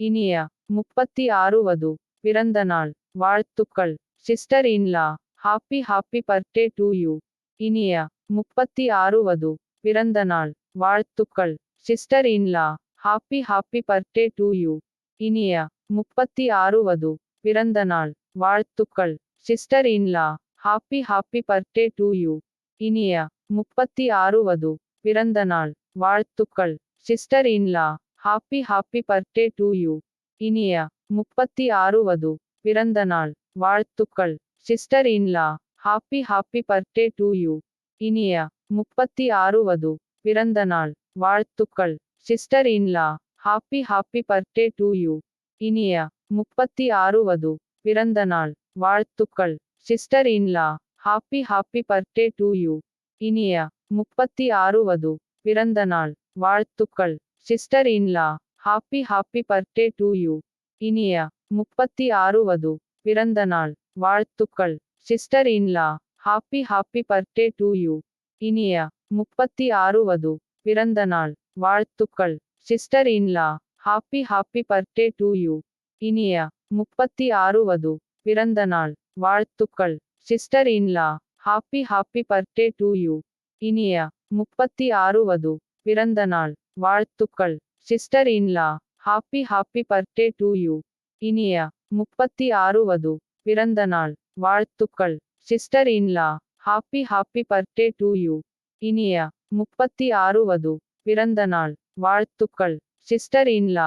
இனிய முப்பத்தி ஆறு வது பிறந்த நாள் வாழ்த்துக்கள். Sister in law happy happy birthday to you இனிய முப்பத்தி ஆறு வது பிறந்த நாள் வாழ்த்துக்கள். Sister in law happy happy birthday to you இனிய முப்பத்தி ஆறு வது பிறந்த நாள் வாழ்த்துக்கள். Sister in law happy happy birthday to you இனிய முப்பத்தி ஆறு வது பிறந்த நாள் வாழ்த்துக்கள். Sister in law happy happy birthday to you இனிய முப்பத்தி ஆறு வது பிறந்த நாள் வாழ்த்துக்கள் sister in law happy happy birthday to you இனிய முப்பத்தி ஆறு வது பிறந்த நாள் வாழ்த்துக்கள் sister in law happy happy birthday to you இனிய முப்பத்தி ஆறு வது பிறந்த நாள் வாழ்த்துக்கள் sister in law happy happy birthday to you இனிய முப்பத்தி ஆறு வது பிறந்த நாள் வாழ்த்துக்கள் sister in law happy happy birthday to you இனிய முப்பத்தி ஆறுவது பிறந்த நாள் வாழ்த்துக்கள். Sister in law happy happy birthday to you இனிய முப்பத்தி ஆறுவது பிறந்த நாள் வாழ்த்துக்கள். Sister in law happy happy birthday to you இனிய முப்பத்தி ஆறுவது பிறந்த நாள் வாழ்த்துக்கள். Sister in law happy happy birthday to you இனிய முப்பத்தி ஆறுவது பிறந்த நாள். வாழ்த்துக்கள். Sister in law happy happy birthday to you இனிய முப்பத்தி ஆறுவது பிறந்த நாள். வாழ்த்துக்கள். Sister in law happy happy birthday to you இனிய முப்பத்தி ஆறுவது பிறந்த நாள். வாழ்த்துக்கள். Sister in-law